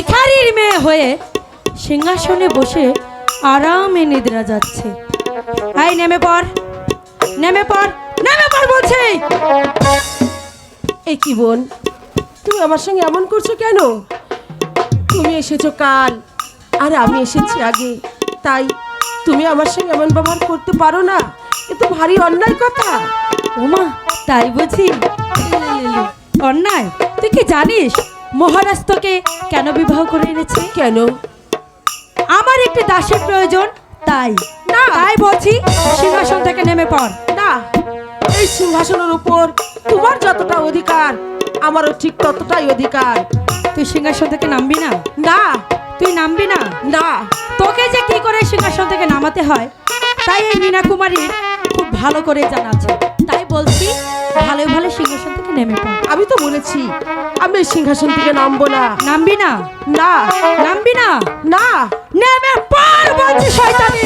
ভিখারির মেয়ে হয়ে সিংহাসনে বসে আরামে নিদ্রা যাচ্ছে। আই নেমে পড়। নেমে পড়। নেমে পড় বলছি। এই কি বোন তুমি আমার সঙ্গে এমন করছ কেন? তুমি এসেছ কাল, আর আমি এসেছি আগে। তাই তুমি আমার সঙ্গে এমন ব্যবহার করতে পারো না। এ তো ভারী অন্যায় কথা। ওমা, তাই বুঝি। অন্যায়? তুই কি জানিস? মহারাজ তোকে কেন বিবাহ করে এনেছে? কেন? আমার একটি দাসের প্রয়োজন তাই। না। তাই বলছি সিংহাসন থেকে নেমে পড়। না। এই সিংহাসনের উপর তোমার যতটা অধিকার আমারও ঠিক ততটাই অধিকার। তুই সিংহাসন থেকে নামবি না? না। তুই নামবি না? না। তোকে যে কি করে সিংহাসন থেকে নামাতে হয় তাই এই মীনা কুমারীর খুব ভালো করে জানা আছে। তাই বলছি ভালো ভালো সিংহাসন থেকে নেমে পড়। আমি তো বলেছি আমি সিংহাসন থেকে নামবো না। নামবি না? না। নামবি না? না। নেমে পড় বলছি শয়তানি।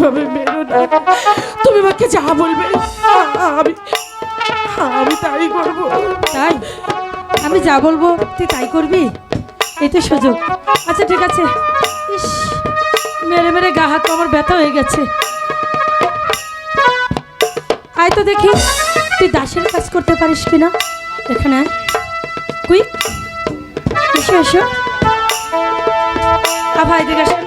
এভাবে মেরো না। তুমি আমাকে যা বলবে, আমি আমি তাই করব। তাই? আমি যা বলব, তুই তাই করবি? এই তো সুযোগ। আচ্ছা ঠিক আছে। ইস, মেরে মেরে গা হাত আমার ব্যথা হয়ে গেছে। আয় তো দেখি, তুই দাসের কাজ করতে পারিস কিনা? এখানে। কুইক, এসো এসো। আ ভাই দিকে আসেন।